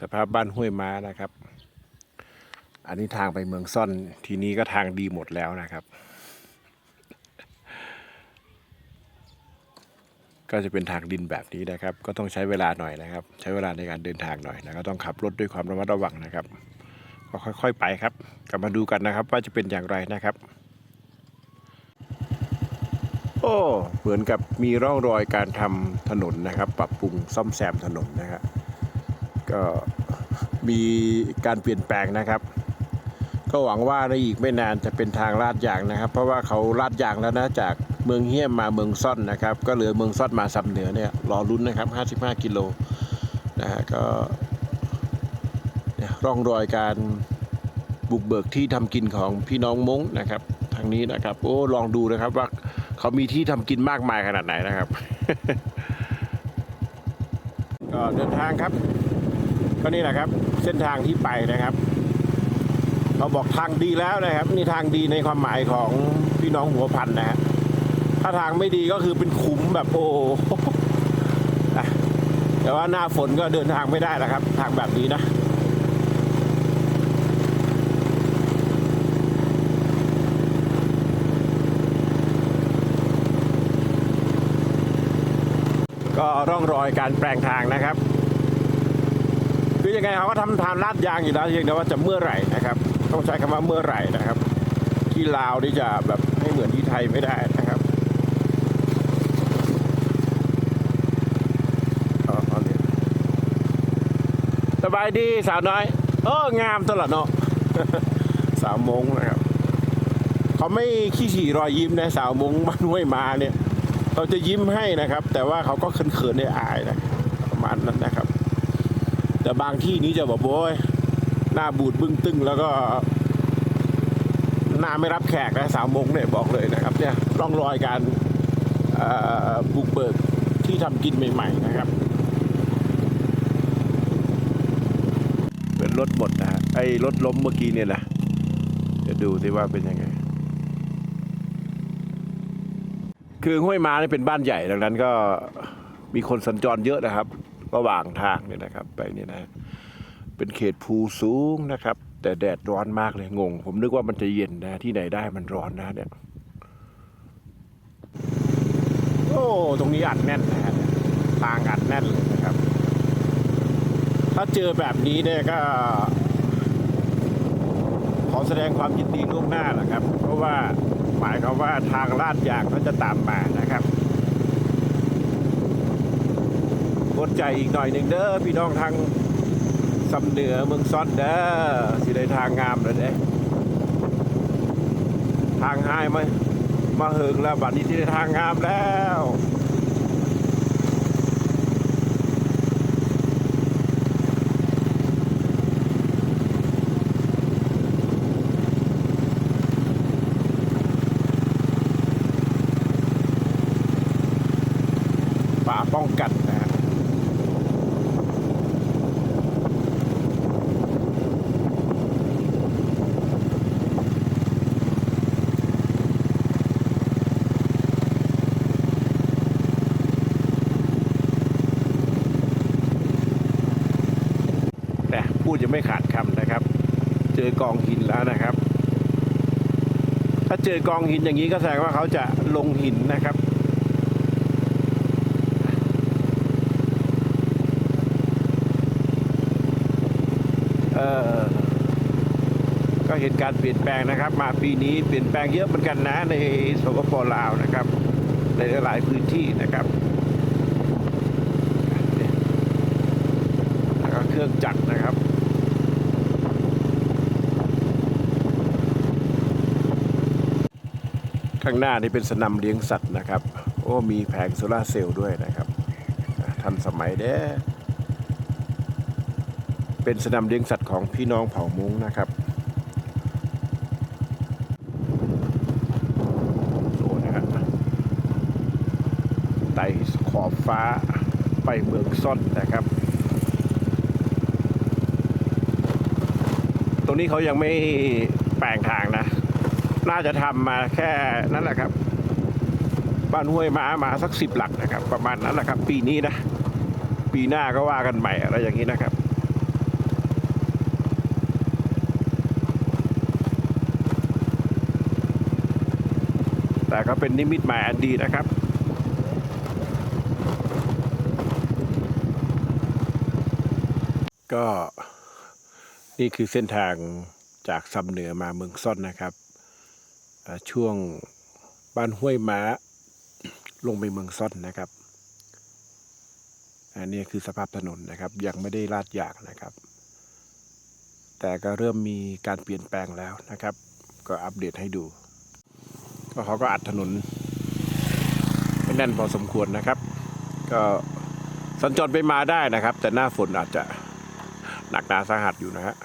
สภาพบ้านห้วยม้านะครับ อันนี้ทางไปเมืองซ่อนทีนี้ก็ทางดีหมดแล้วนะครับ ก็จะเป็นทางดินแบบนี้นะครับ ก็ต้องใช้เวลาหน่อยนะครับ ใช้เวลาในการเดินทางหน่อยแล้วก็ต้องขับรถด้วยความระมัดระวังนะครับก็ค่อย ๆ ไปครับ กลับมาดูกันนะครับ ว่าจะเป็นอย่างไรนะครับ โอ้เหมือนกับมีร่องรอยการทำถนนนะครับ ปรับปรุงซ่อมแซมถนนนะครับ ก็มีการเปลี่ยนแปลงนะครับ ก็หวังว่าในอีกไม่นานจะเป็นทางลาดยางนะครับ เพราะว่าเขาลาดยางแล้วนะจากเมืองเฮี้ยมมาเมืองซ่อนนะครับ ก็เหลือเมืองซ่อนมาซับเหนือเนี่ยรอลุ้นนะครับ 55 กิโลนะฮะก็ร่องรอยการบุกเบิกที่ทำกินของพี่น้องมงนะครับ ทางนี้นะครับ โอ้ลองดูนะครับว่าเขามีที่ทำกินมากมายขนาดไหนนะครับก็เดินทางครับ ก็นี่แหละครับ เส้นทางที่ไปนะครับเราบอกทางดีแล้วนะครับ นี่ทางดีในความหมายของพี่น้องหัวพันนะฮะถ้าทางไม่ดีก็คือเป็นขุมแบบโอ้แต่ว่าหน้าฝนก็เดินทางไม่ได้แล้วครับ ทางแบบนี้นะก็ร่องรอยการแปลงทางนะครับ คือยังไงเขาก็ทำทางลาดยางอยู่แล้วเพียงแต่ว่าจะเมื่อไหร่นะครับ ต้องใช้คำว่าเมื่อไหร่นะครับ ที่ลาวนี่จะแบบให้เหมือนที่ไทยไม่ได้นะครับสบายดีสาวน้อยเอองามตลอดเนาะสาวมงนะครับเขาไม่ขี้ฉี่รอยยิ้มนะสาวมงบ้านห้วยมาเนี่ยเขาจะยิ้มให้นะครับ แต่ว่าเขาก็เขินๆในอายนะประมาณนั้นนะ แต่บางที่นี้จะบอกโอ้ยหน้าบูดบึ้งตึงแล้วก็หน้าไม่รับแขกนะสาวมงเนี่ยบอกเลยนะครับเนี่ยร่องรอยการบุกเบิกที่ทำกินใหม่ ๆ นะครับ เป็นรถหมดนะฮะไอ้รถล้มเมื่อกี้เนี่ยนะเดี๋ยวดูสิว่าเป็นยังไง คือห้วยม้านี่เป็นบ้านใหญ่ดังนั้นก็มีคนสัญจรเยอะนะครับ ระหว่างทางเนี่ยนะครับ ไปนี่นะ เป็นเขตภูสูงนะครับ แต่แดดร้อนมากเลยงง ผมนึกว่ามันจะเย็นนะ ที่ไหนได้มันร้อนนะเนี่ยโอ้ตรงนี้อัดแน่นนะฮะทางอัดแน่นเลยนะครับ ถ้าเจอแบบนี้เนี่ยก็ ขอแสดงความยินดีล่วงหน้าแหละครับ เพราะว่าหมายความว่าทางลาดยางก็จะตามมานะครับ ก ดใจอีกหน่อยหนึ่งเด้อพี่น้องทางสำเหนือเมืองซ้อนเด้อสิได้ทางงามเลยเด้ทางหายมามาเหิงแล้วบัดนี้ที่ได้ทางงามแล้ว ป่าป้องกันนะฮะ แต่พูดจะไม่ขาดคำนะครับ เจอกองหินแล้วนะครับ ถ้าเจอกองหินอย่างนี้ก็แสดงว่าเขาจะลงหินนะครับเออก็เห็นการเปลี่ยนแปลงนะครับ มาปีนี้เปลี่ยนแปลงเยอะเหมือนกันนะในสปปลาวนะครับ ในหลายพื้นที่นะครับแล้วก็เครื่องจักรนะครับ ข้างหน้านี่เป็นสนามเลี้ยงสัตว์นะครับ โอ้มีแผงโซลาเซลล์ด้วยนะครับทันสมัยเด้เป็นสนามเลี้ยงสัตว์ของพี่น้องเผ่ามุ้งนะครับโอ้นะครับไต่ขอบฟ้าไปเมืองซ่อนนะครับ ตรงนี้เขายังไม่แปลงทางนะ น่าจะทำมาแค่นั้นแหละครับ บ้านห้วยม้ามาสักสิบหลักนะครับ ประมาณนั้นแหละครับ ปีนี้นะ ปีหน้าก็ว่ากันใหม่อะไรอย่างนี้นะครับแต่ก็เป็นนิมิตหมายอันดีนะครับ ก็นี่คือเส้นทางจากซำเหนือมาเมืองซ่อนนะครับ ช่วงบ้านห้วยม้า ลงไปเมืองซ่อนนะครับ อันนี้คือสภาพถนนนะครับ ยังไม่ได้ลาดยางนะครับ แต่ก็เริ่มมีการเปลี่ยนแปลงแล้วนะครับ ก็อัปเดตให้ดู ก็เขาก็อัดถนนให้แน่นพอสมควรนะครับ ก็สัญจรไปมาได้นะครับ แต่หน้าฝนอาจจะหนักหนาสาหัสอยู่นะฮะ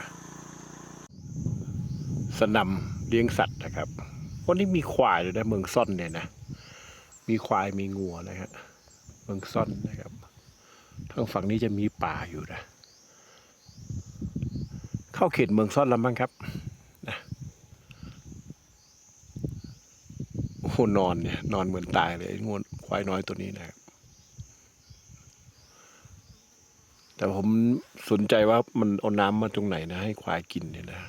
สนำเลี้ยงสัตว์นะครับ วันนี้มีควายเลยนะเมืองซ่อนเนี่ยนะ มีควายมีงัวนะฮะเมืองซ่อนนะครับทางฝั่งนี้จะมีป่าอยู่นะ เข้าเขตเมืองซ่อนแล้วมั้งครับนะโอ้นอนเนี่ยนอนเหมือนตายเลยงวนควายน้อยตัวนี้นะครับแต่ผมสนใจว่ามันเอาน้ำมาตรงไหนนะ ให้ควายกินเนี่ยนะ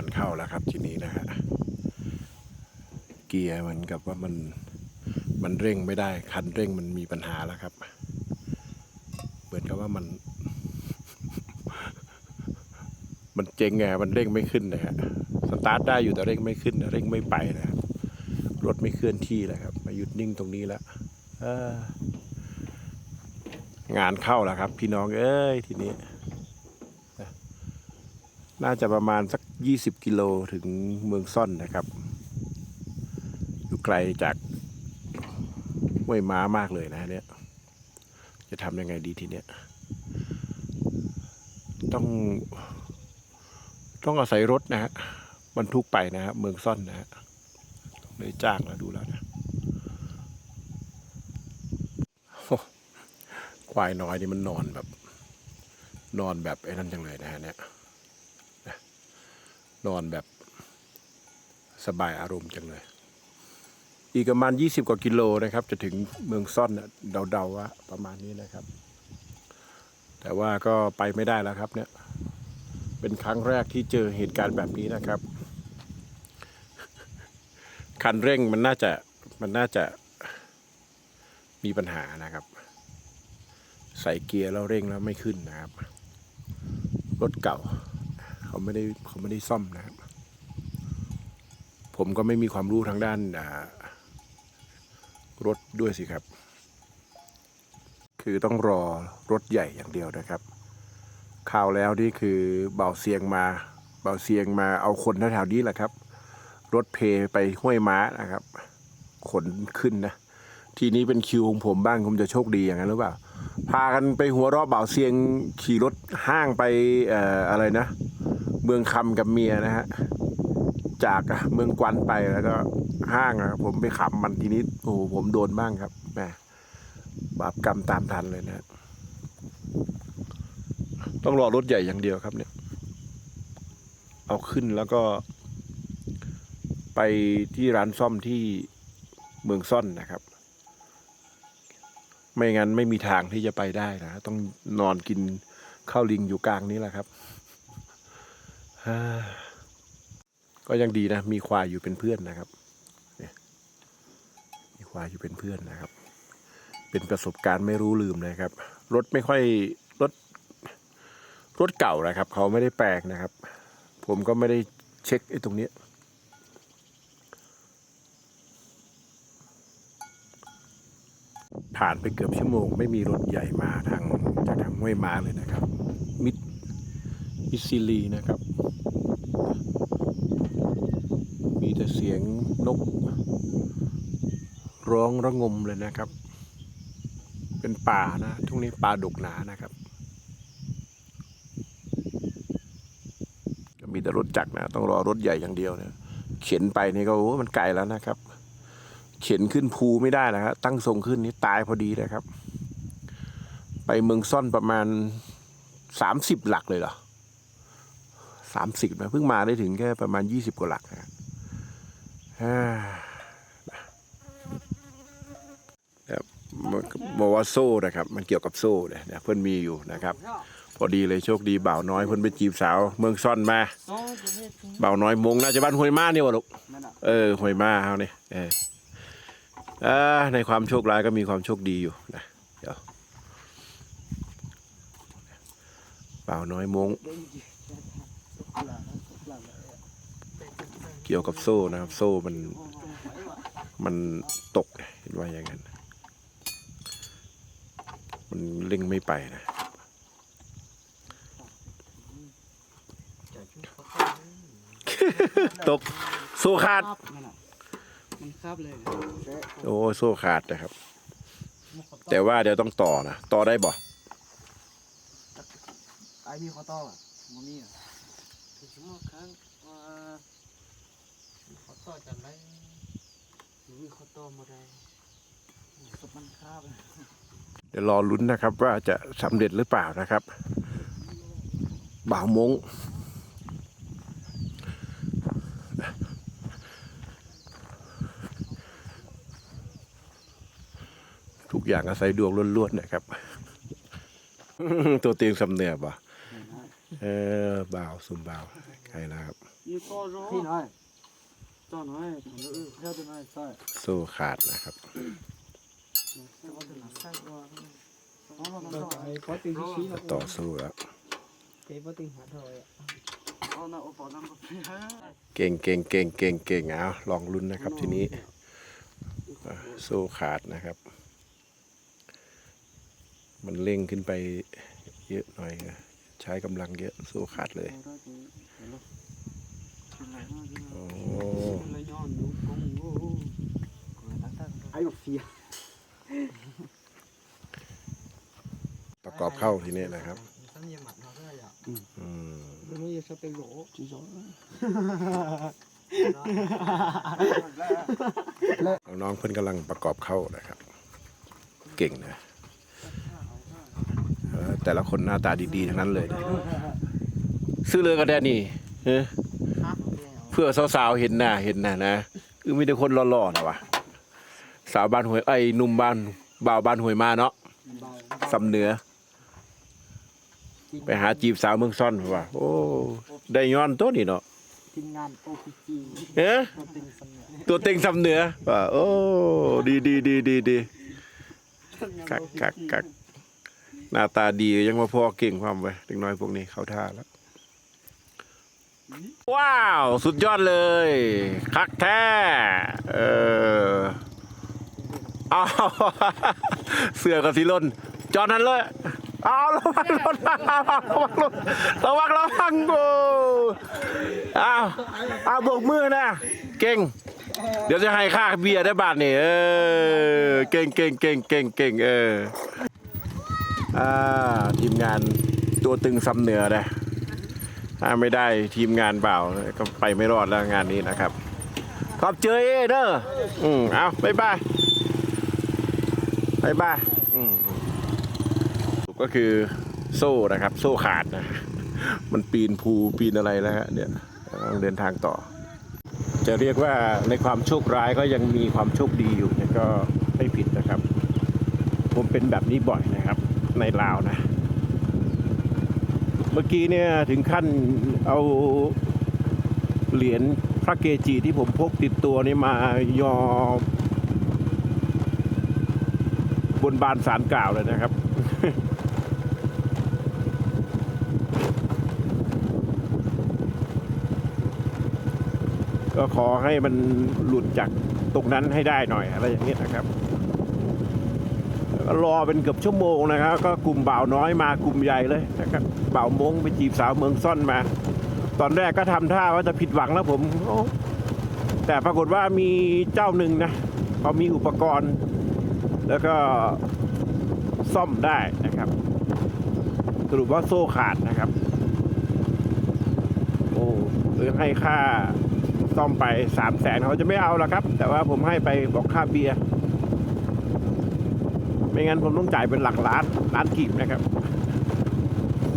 านเข้าแล้วครับทีนี้นะฮะเกียร์เหมือนกับว่ามันมันเร่งไม่ได้ คันเร่งมันมีปัญหาแล้วครับ เหมือนกับว่ามัน มันเจ๊งไงมันเร่งไม่ขึ้นนะฮะสตาร์ทได้อยู่แต่เร่งไม่ขึ้นเร่งไม่ไปนะครับรถไม่เคลื่อนที่แล้วครับ มาหยุดนิ่งตรงนี้แล้วงานเข้าแล้วครับ พี่น้องเอ้ยทีนี้นะน่าจะประมาณสัก ยี่สิบกิโลถึงเมืองซ่อนนะครับ อยู่ไกลจากห้วยม้ามากเลยนะเนี่ย จะทำยังไงดีทีเนี้ย ต้อง ต้องอาศัยรถนะฮะบรรทุกไปนะฮะเมืองซ่อนนะฮะเลยจ้างแล้วดูแล้วนะควายน้อยนี่มันนอนแบบ นอนแบบไอ้นั่นจังเลยนะฮะเนี่ย นอนแบบสบายอารมณ์จังเลย อีกประมาณ 20 กว่ากิโลนะครับ จะถึงเมืองซ่อนเดาๆว่าประมาณนี้นะครับ แต่ว่าก็ไปไม่ได้แล้วครับเนี่ย เป็นครั้งแรกที่เจอเหตุการณ์แบบนี้นะครับ คันเร่งมันน่าจะมันน่าจะมีปัญหานะครับ ใส่เกียร์แล้วเร่งแล้วไม่ขึ้นนะครับ รถเก่า เขาไม่ได้เขาไม่ได้ซ่อมนะครับ ผมก็ไม่มีความรู้ทางด้านารถด้วยสิครับ คือต้องรอรถใหญ่อย่างเดียวนะครับข่าวแล้วนี่คือเบาเสียงมา เบาเสียงมาเอาคนแถวๆนี้แหละครับ รถเพไปห้วยม้านะครับ ขนขึ้นนะ ทีนี้เป็นคิวของผมบ้างผมจะโชคดีอย่างนั้นหรือเปล่า พากันไปหัวราะเบาเสียงขี่รถห้างไปอออะไรนะ มืองคำกับเมียนะฮะ จากเมืองกวันไปแล้วก็ห้างอะผมไปขับมันทีนี้โอ้โหผมโดนบ้างครับแหมบาปกรรมตามทันเลยนะ ต้องรอรถใหญ่อย่างเดียวครับเนี่ย เอาขึ้นแล้วก็ ไปที่ร้านซ่อมที่เมืองซ่อนนะครับ ไม่งั้นไม่มีทางที่จะไปได้นะ ต้องนอนกินข้าวลิงอยู่กลางนี้แหละครับ ก็ยังดีนะ มีควายอยู่เป็นเพื่อนนะครับมีควายอยู่เป็นเพื่อนนะครับ เป็นประสบการณ์ไม่รู้ลืมเลยครับ รถไม่ค่อยรถรถเก่านะครับ เขาไม่ได้แปลงนะครับ ผมก็ไม่ได้เช็คไอ้ตรงนี้ผ่านไปเกือบชั่วโมง ไม่มีรถใหญ่มาทางจากทางห้วยมาเลยนะครับ มิดมิซิลีนะครับ มีแต่ เสียงนก ร้องระงมเลยนะครับ เป็นป่านะทุกนี้ป่าดกหนานะครับมีแต่รถจักรนะต้องรอรถใหญ่อย่างเดียวเนี่ยเข็นไปนี่ก็โอ้มันไกลแล้วนะครับ เข็นขึ้นภูไม่ได้นะครับตั้งทรงขึ้นนี่ตายพอดีเลยครับ ไปเมืองซ่อนประมาณสามสิบหลักเลยเหรอสามสิบนะเพิ่งมาได้ถึงแค่ประมาณยี่สิบกว่าหลักนะอ่านะ ครับบอกว่าโซ่นะครับ มันเกี่ยวกับโซ่เนี่ยเพื่อนมีอยู่นะครับ พอดีเลยโชคดีบ่าวน้อยเพิ่อนไปจีบสาว เมืองซ่อนมาเบ่าวน้อยมงน่าจะบ้านห้วยมาเนี่ยวะลูกเออห้วยมาเฮาเนี่เออในความโชคร้ายก็มีความโชคดีอยู่นะเดี๋ยวบ่าวน้อยมง กี่ยวกับโซ่นะครับ โซ่มันมันตกเห็นว่าอย่างนั้น มันเล่งไม่ไปนะตกโซ่ขาดนั่นน่ะมันคาบเลยโอ้โซ่ขาดนะครับ แต่ว่าเดี๋ยวต้องต่อนะ ต่อได้บ่ไอ้มีข้อต่ออะมันมีอะคือชั่วโมงครั้งว่าข้อ ต่อจากไรมีข้อต่อมาได้สมันคราบเดี๋ยวรอลุ้นนะครับว่าจะสำเร็จหรือเปล่านะครับบ่าวมงทุกอย่างอาศัยดวงล้วนๆนะครับ ตัวเตียงสำเนียบอะเออบ่าวสุมบ่าวใครนะครับพี่น้อย สู้ขาดนะครับ ต่อสู้แล้ว เก่งเก่งเก่งเก่งเก่งเอาลองลุ้นนะครับทีนี้ สู้ขาดนะครับ มันเร่งขึ้นไปเยอะหน่อย ใช้กำลังเยอะสู้ขาดเลย โอ้เลยย้อนดูกงโอ้ไอ้แบบเฟียประกอบเข้าทีนี้นะครับ Sao nhiều mặt nó thế này ạ? อืม Đúng như sao tên gỗ. จีจอยน้องๆเพื่อนกำลังประกอบเข้านะครับ เก่งนะเออแต่ละคนหน้าตาดีๆทั้งนั้นเลยนะซื้อเลยก็ได้นี่เออ เพื่อสาวๆเห็นหน้าเห็นหน้านะคือมีแต่คนหล่อๆนะวะสาวบ้านหวยไอ้ยหนุ่มบ้านบ่าวบ้านหวยมาเนาะสำเหนือ ไปหาจีบสาวเมืองซ่อนว่ะโอ้ได้ย้อนตัวนี่เนาะทีมงาน OPG เอ๊ะตัวตึงสำเนียงตัวเต็งสำเหนือว่ะโอ้ดีดีดีดีดีกักกักกักหน้าตาดียังมาพอเก่งความไปเด็กน้อยพวกนี้เขาท่าแล้ว ว้าว สุดยอดเลย คักแท้ เออเอาเสือกับสีลนจอนั้นเลยเอาระวังรถระวังรถระวังระวังโอ้เอาเอาบกมือนะเก่ง เดี๋ยวจะให้ค่าเบียร์ได้บาทนี่เออเก่งเก่งเก่งเก่งเก่งเอออ่าทีมงานตัวตึงซ้ำเหนือนะ ถ้าไม่ได้ทีมงานเปล่าก็ไปไม่รอดแล้วงานนี้นะครับ ขอบเจอเอเด้ออืมเอาบ๊ายบายบายบายอืมก็คือโซ่นะครับ โซ่ขาดนะ มันปีนภูปีนอะไรแล้วฮะเดี๋ยต้องเดินทางต่อ จะเรียกว่าในความโชคร้ายก็ยังมีความโชคดีอยู่เนี่ยก็ไม่ผิดนะครับ ผมเป็นแบบนี้บ่อยนะครับในลาวนะ เมื่อกี้เนี่ยถึงขั้นเอาเหรียญพระเกจิที่ผมพกติดตัวนี่มายอบนบานสารกล่าวเลยนะครับก็ขอให้มันหลุดจากตรงนั้นให้ได้หน่อยอะไรอย่างเงี้ยนะครับก็รอเป็นเกือบชั่วโมงนะครับ ก็กลุ่มบ่าวน้อยมากลุ่มใหญ่เลยนะครับ เบ่ามงไปจีบสาวเมืองซ่อนมา ตอนแรกก็ทำท่าว่าจะผิดหวังแล้วผม แต่ปรากฏว่ามีเจ้าหนึ่งนะเขามีอุปกรณ์ แล้วก็ซ่อมได้นะครับ สรุปว่าโซ่ขาดนะครับ โอ้หรือให้ค่าซ่อมไปสามแสนเขาจะไม่เอาละครับ แต่ว่าผมให้ไปบอกค่าเบียร์ไม่งั้นผมต้องจ่ายเป็นหลักล้านล้านกีบนะครับ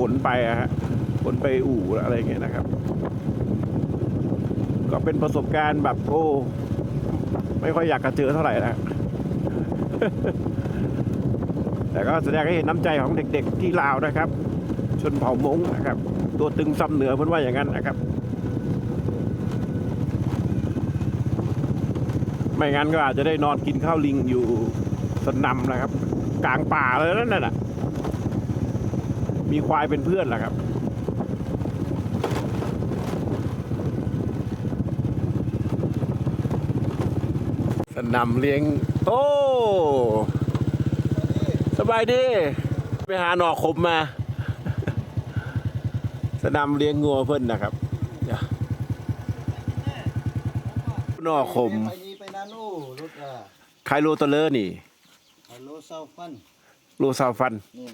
นไปอะฮะขนไปอู่อะไรเงี้ยนะครับ ก็เป็นประสบการณ์แบบโอ้ไม่ค่อยอยากจะเจอเท่าไหร่นะแต่ก็แสดงให้เห็นน้ำใจของเด็ก ๆ ที่ลาวนะครับ ชนเผ่ามงนะครับ ตัวตึงซ้ำเหนือเพิ่นว่าอย่างนั้นนะครับ ไม่งั้นก็อาจจะได้นอนกินข้าวลิงอยู่สนำนะครับ กลางป่าเลยนั่นน่ะ มีควายเป็นเพื่อนแหละครับ สนำเลี้ยง โอ้ สบายดี ไปหาหนอขมมา สนำเลี้ยงงัวเพิ่นนะครับเดี๋ยวหนอขมไปนี่ไปนานู่รถอะขายโลตัวเลอนี่ฮัลโหลเซาฟัน โลซาวฟันนี่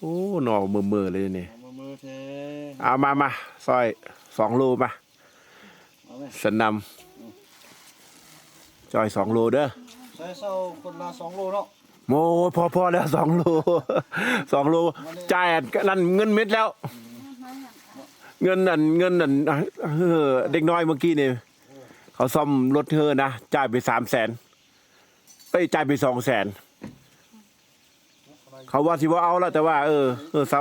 โอ้หน่อเมื่อเมื่อๆเลยนี่เอามามือเทเอามามาซอยสองโลมาเอาไหมสนำจอยสองโลเด้อใส่เซาคนละสองโลเนาะโมพอพอแล้วสองโลสองโลจ่ายอันนั่นเงินเม็ดแล้ว เงินนั่นเงินนั่นเออเด็กน้อยเมื่อกี้นี่เขาซ่อมรถเธอนะจ่ายไปสามแสนไปจ่ายไปสองแสน เขาว่าสิว่าเอาแล้วแต่ว่า เออ เออเสา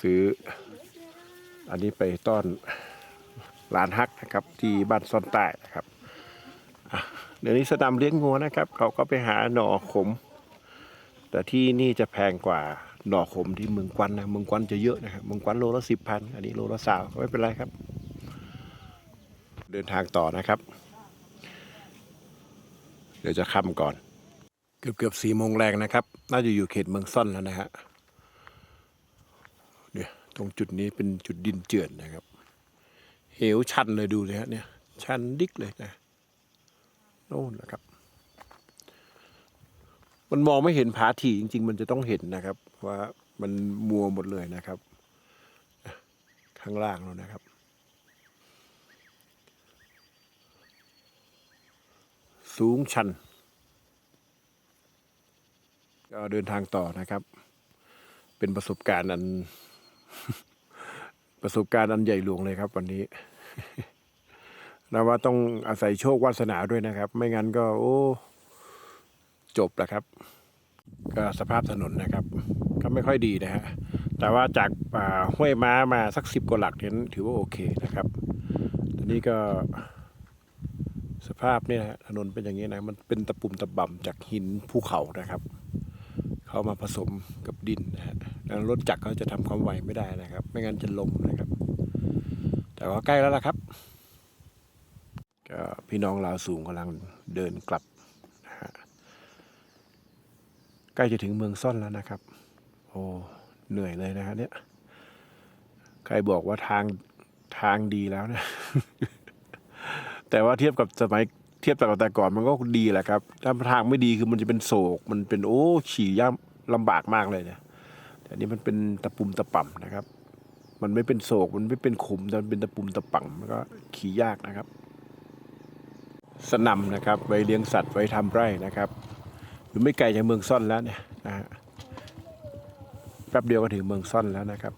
ซื้อ อันนี้ไปต้อนหลานฮักนะครับ ที่บ้านซ่อนใต้นะครับเดี๋ยวนี้สนามเลี้ยงงัวนะครับ เขาก็ไปหาหน่อขม แต่ที่นี่จะแพงกว่าหน่อขมที่เมืองกวันนะเมืองกวันจะเยอะนะครับเมืองกวันโลละสิบพันอันนี้โลละสาวไม่เป็นไรครับ เดินทางต่อนะครับ เดี๋ยวจะค่ำก่อน เกือบเกือบสี่โมงแรงนะครับ น่าจะอยู่เขตเมืองซ่อนแล้วนะฮะเนี่ยตรงจุดนี้เป็นจุดดินเจือนนะครับ เหวชันเลยดูเลยฮะเนี่ย ชันดิกเลยนะโน่นนะครับ มันมองไม่เห็นผาถี่จริง ๆ มันจะต้องเห็นนะครับ ว่ามันมัวหมดเลยนะครับ ข้างล่างแล้วนะครับสูงชัน ก็เดินทางต่อนะครับ เป็นประสบการณ์อัน ประสบการณ์อันใหญ่หลวงเลยครับ วันนี้นะว่าต้องอาศัยโชควาสนาด้วยนะครับ ไม่งั้นก็ โอ้ จบแล้วครับ ก็สภาพถนนนะครับ ก็ไม่ค่อยดีนะฮะแต่ว่าจากาห้วยม้ามาสักสิบกว่าหลักเนี่ยถือว่าโอเคนะครับตอนนี้ก็สภาพเนี่ยนะฮะถนนเป็นอย่างนี้นะ มันเป็นตะปุ่มตะบ่ำจากหินภูเขานะครับ เขามาผสมกับดินนะฮะแล้วรถจักรเขาจะทำความไวไม่ได้นะครับ ไม่งั้นจะล้มนะครับ แต่ว่าใกล้แล้วล่ะครับก็พี่น้องลาวสูงกำลังเดินกลับนะฮะใกล้จะถึงเมืองซ่อนแล้วนะครับ โอ้เหนื่อยเลยนะฮะเนี่ยใครบอกว่าทางทางดีแล้วนะ แต่ว่าเทียบกับสมัย ทียบกับแต่ก่อนมันก็ดีแหละครับ ถ้าทางไม่ดีคือมันจะเป็นโศก มันเป็นโอ้ขี่ย่ำลำบากมากเลยเนี่ยแต่อันนี้มันเป็นตะปุ่มตะป่ำนะครับ มันไม่เป็นโศก มันไม่เป็นขุมแต่มันเป็นตะปุ่มตะป่ำมันก็ขี่ยากนะครับ สนำนะครับไว้เลี้ยงสัตว์ไว้ทำไร่นะครับอยู่ไม่ไกลจากเมืองซ่อนแล้วเนี่ยนะฮะแป๊บเดียวก็ถึงเมืองซ่อนแล้วนะครับ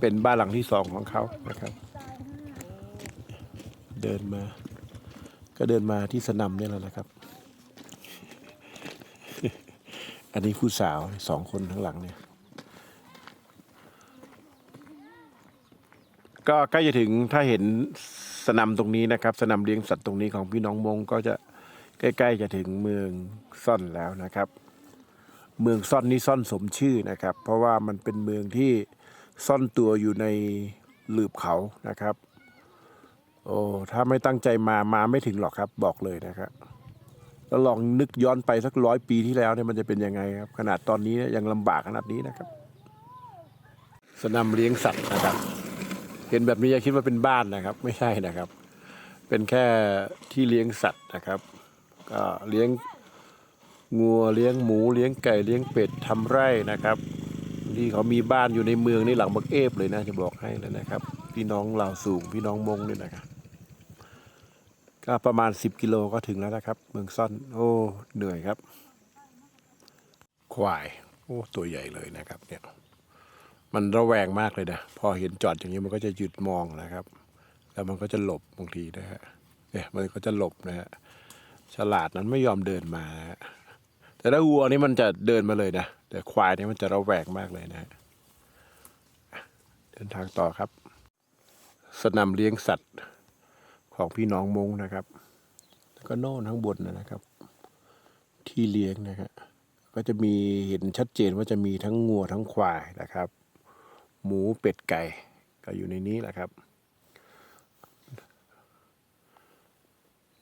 เป็นบ้านหลังที่สองของเขานะครับ เดินมา ก็เดินมาที่สนามเนี่ยแหละนะครับ อันนี้ผู้สาวสองคนข้างหลังเนี่ย ก็ใกล้จะถึงถ้าเห็นสนามตรงนี้นะครับ สนามเลี้ยงสัตว์ตรงนี้ของพี่น้องมงก็จะใกล้ๆจะถึงเมืองซ่อนแล้วนะครับ เมืองซ่อนนี่ซ่อนสมชื่อนะครับ เพราะว่ามันเป็นเมืองที่ซ่อนตัวอยู่ในหลืบเขานะครับ โอ้ถ้าไม่ตั้งใจมามาไม่ถึงหรอกครับ บอกเลยนะครับแล้วลองนึกย้อนไปสักร้อยปีที่แล้วเนี่ยมันจะเป็นยังไงครับ ขนาดตอนนี้ยังลำบากขนาดนี้นะครับ สนามเลี้ยงสัตว์นะครับ เห็นแบบนี้อย่าคิดว่าเป็นบ้านนะครับ ไม่ใช่นะครับ เป็นแค่ที่เลี้ยงสัตว์นะครับก็เลี้ยงงัวเลี้ยงหมูเลี้ยงไก่เลี้ยงเป็ดทำไร่นะครับที่เขามีบ้านอยู่ในเมืองนี่หลังบักเอฟเลยนะจะบอกให้เลยนะครับ พี่น้องลาวสูงพี่น้องมงนี่นะครับ ก็ประมาณ 10 กิโลก็ถึงแล้วนะครับ เมืองซ่อน โอ้ เหนื่อยครับ ควาย โอ้ ตัวใหญ่เลยนะครับเนี่ย มันระแวงมากเลยนะ พอเห็นจอดอย่างนี้มันก็จะหยุดมองนะครับ แล้วมันก็จะหลบบางทีนะฮะ เนี่ย มันก็จะหลบนะฮะ ฉลาดนั้นไม่ยอมเดินมา แต่ถ้าวัวนี่มันจะเดินมาเลยนะ แต่ควายนี่มันจะระแวกมากเลยนะฮะเดินทางต่อครับ สนามเลี้ยงสัตว์ ของพี่น้องมงนะครับ แล้วก็โน่นข้างบนนะครับ ที่เลี้ยงนะครับก็จะมีเห็นชัดเจนว่าจะมีทั้งงัวทั้งควายนะครับ หมูเป็ดไก่ก็อยู่ในนี้แหละครับ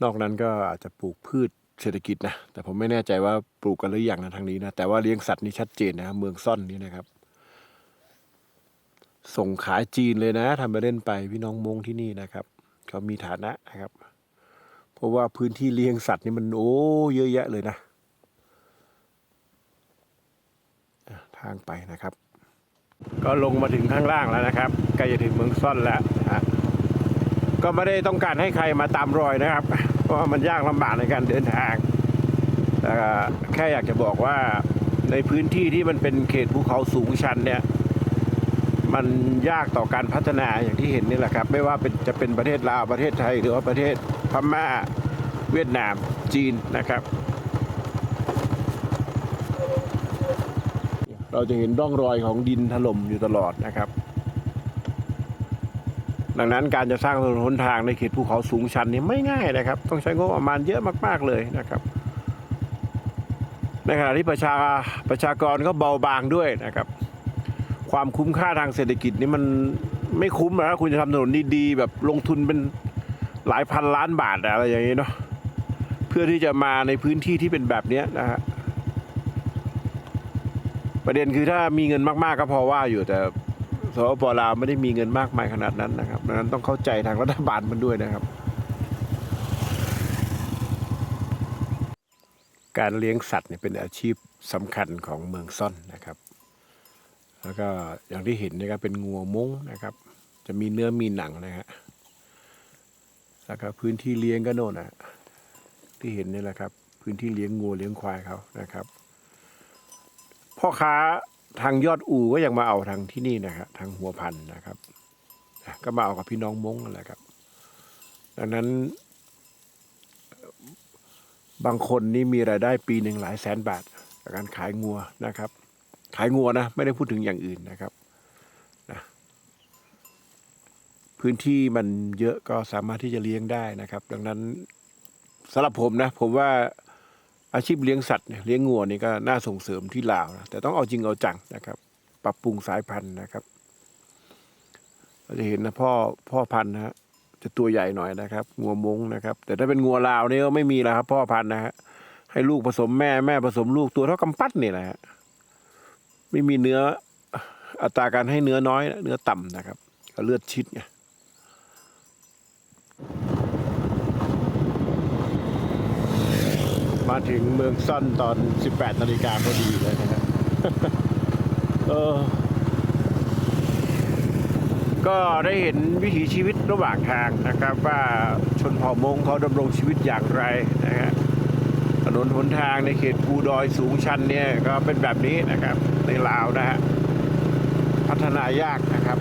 นอกนั้นก็อาจจะปลูกพืชเศรษฐกิจนะ แต่ผมไม่แน่ใจว่าปลูกกันหรือยังนะทางนี้นะ แต่ว่าเลี้ยงสัตว์นี่ชัดเจนนะเมืองซ่อนนี่นะครับ ส่งขายจีนเลยนะทำไปเล่นไปพี่น้องมงที่นี่นะครับ เขามีฐานะนะครับ เพราะว่าพื้นที่เลี้ยงสัตว์นี่มันโอ้เยอะแยะเลยนะ ทางไปนะครับ ก็ลงมาถึงข้างล่างแล้วนะครับใกล้จะถึงเมืองซ่อนแล้วนะก็ไม่ได้ต้องการให้ใครมาตามรอยนะครับ เพราะมันยากลำบากในการเดินทางแต่แค่อยากจะบอกว่าในพื้นที่ที่มันเป็นเขตภูเขาสูงชันเนี่ย มันยากต่อการพัฒนาอย่างที่เห็นนี่แหละครับ ไม่ว่าเป็นจะเป็นประเทศลาวประเทศไทย หรือว่าประเทศพม่าเวียดนามจีนนะครับ เราจะเห็นร่องรอยของดินถล่มอยู่ตลอดนะครับ ดังนั้นการจะสร้างถนนหนทางในเขตภูเขาสูงชันนี่ไม่ง่ายนะครับ ต้องใช้งบประมาณเยอะมากๆเลยนะครับในขณะที่ประชาประชากรก็เบาบางด้วยนะครับ ความคุ้มค่าทางเศรษฐกิจนี่มันไม่คุ้มนะคุณจะทำถนนดีๆแบบลงทุนเป็นหลายพันล้านบาทอะไรอย่างนี้เนาะเพื่อที่จะมาในพื้นที่ที่เป็นแบบเนี้ยนะฮะประเด็นคือถ้ามีเงินมากๆก็พอว่าอยู่แต่สปปลาวไม่ได้มีเงินมากมายขนาดนั้นนะครับดังนั้นต้องเข้าใจทางรัฐบาลมันด้วยนะครับ การเลี้ยงสัตว์เนี่ยเป็นอาชีพสำคัญของเมืองซ่อนนะครับ แล้วก็อย่างที่เห็นนะครับเป็นงัวมงนะครับ จะมีเนื้อมีหนังนะฮะแล้วก็พื้นที่เลี้ยงก็โน่นนะที่เห็นนี่แหละครับ พื้นที่เลี้ยงงัวเลี้ยงควายเขานะครับ พ่อค้าทางยอดอู่ก็ยังมาเอาทางที่นี่นะครับทางหัวพันนะครับก็มาเอากับพี่น้องมงนั่นแหละครับ ดังนั้นบางคนนี่มีรายได้ปีหนึ่งหลายแสนบาทจากการขายงัวนะครับ ขายงัวนะไม่ได้พูดถึงอย่างอื่นนะครับนะพื้นที่มันเยอะก็สามารถที่จะเลี้ยงได้นะครับ ดังนั้นสำหรับผมนะ ผมว่าอาชีพเลี้ยงสัตว์เนี่ยเลี้ยงงัวนี่ก็น่าส่งเสริมที่ลาวนะแต่ต้องเอาจริงเอาจังนะครับ ปรับปรุงสายพันธุ์นะครับเราจะเห็นนะพ่อพ่อพันธุ์นะฮะจะตัวใหญ่หน่อยนะครับงัวมงนะครับ แต่ถ้าเป็นงัวลาวนี่ก็ไม่มีแล้วครับ พ่อพันธุ์นะฮะให้ลูกผสมแม่แม่ผสมลูกตัวเท่ากำปั้นนี่แหละฮะ ไม่มีเนื้ออัตราการให้เนื้อน้อย เนื้อต่ำนะครับก็เลือดชิดไงมาถึงเมืองซ่อนตอน 18นาฬิกาพอดีเลยนะครับเออก็ได้เห็นวิถีชีวิตระหว่างทางนะครับ ว่าชนเผ่ามงเขาดำรงชีวิตอย่างไรนะฮะ ถนนหนทางในเขตภูดอยสูงชันเนี่ยก็เป็นแบบนี้นะครับ ในลาวนะฮะพัฒนายากนะครับ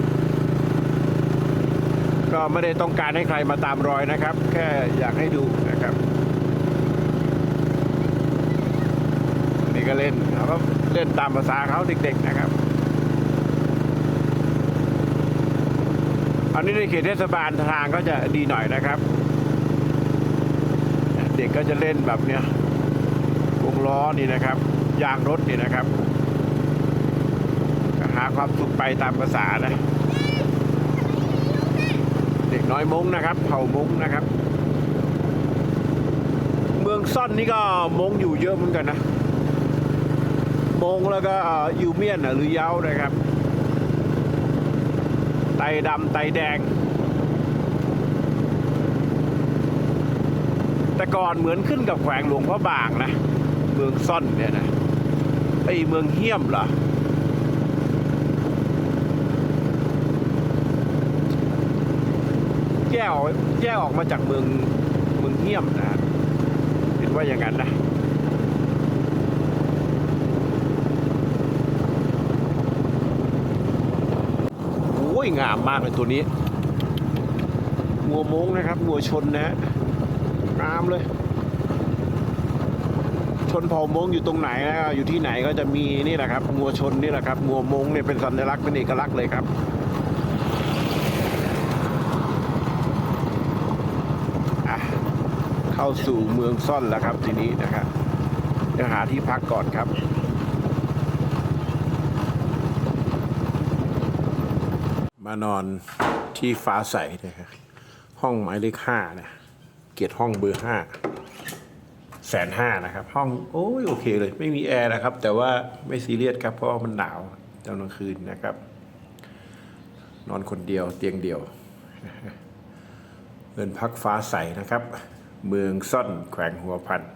ก็ไม่ได้ต้องการให้ใครมาตามรอยนะครับ แค่อยากให้ดูนะครับนี่ก็เล่นเขาก็เล่นตามภาษาเขาเด็กๆนะครับ อันนี้ในเขตเทศบาลทางก็จะดีหน่อยนะครับ เด็กก็จะเล่นแบบเนี้ย ล้อนี่นะครับยางรถนี่นะครับหาความสุขไปตามภาษานะเด็กน้อยมงนะครับเผ่ามงนะครับ เมืองซ่อนนี่ก็มงอยู่เยอะเหมือนกันนะมงแล้วก็ยูเมียนหรือเย้านะครับ ไตดำไตแดง แต่ก่อนเหมือนขึ้นกับแขวงหลวงพระบางนะ เมืองซ่อนเนี่ยนะไอเมืองเฮี้ยมเหรอแยกออกแยกออกมาจากเมืองเมืองเฮี้ยมนะเห็นว่าอย่างนั้นนะโอ้ยงามมากเลยตัวนี้งัวมงนะครับงัวชนนะงามเลย นเผ่ามงอยู่ตรงไหนนะอยู่ที่ไหนก็จะมีนี่แหละครับงัวชนนี่แหละครับงัวมงเนี่ยเป็นสัญลักษณ์เป็นเอกลักษณ์เลยครับเข้าสู่เมืองซ่อนแล้วครับทีนี้นะครับเดี๋ยวหาที่พักก่อนครับมานอนที่ฟ้าใสนะครับห้องหมายเลขห้านะเกียรติห้องเบอร์ห้า แสนห้านะครับ ห้องโอ้ยโอเคเลย ไม่มีแอร์นะครับ แต่ว่าไม่ซีเรียสครับ เพราะมันหนาวตอนกลางคืนนะครับ นอนคนเดียวเตียงเดียวเงินพักฟ้าใสนะครับ เมืองซ่อนแขวงหัวพันธ์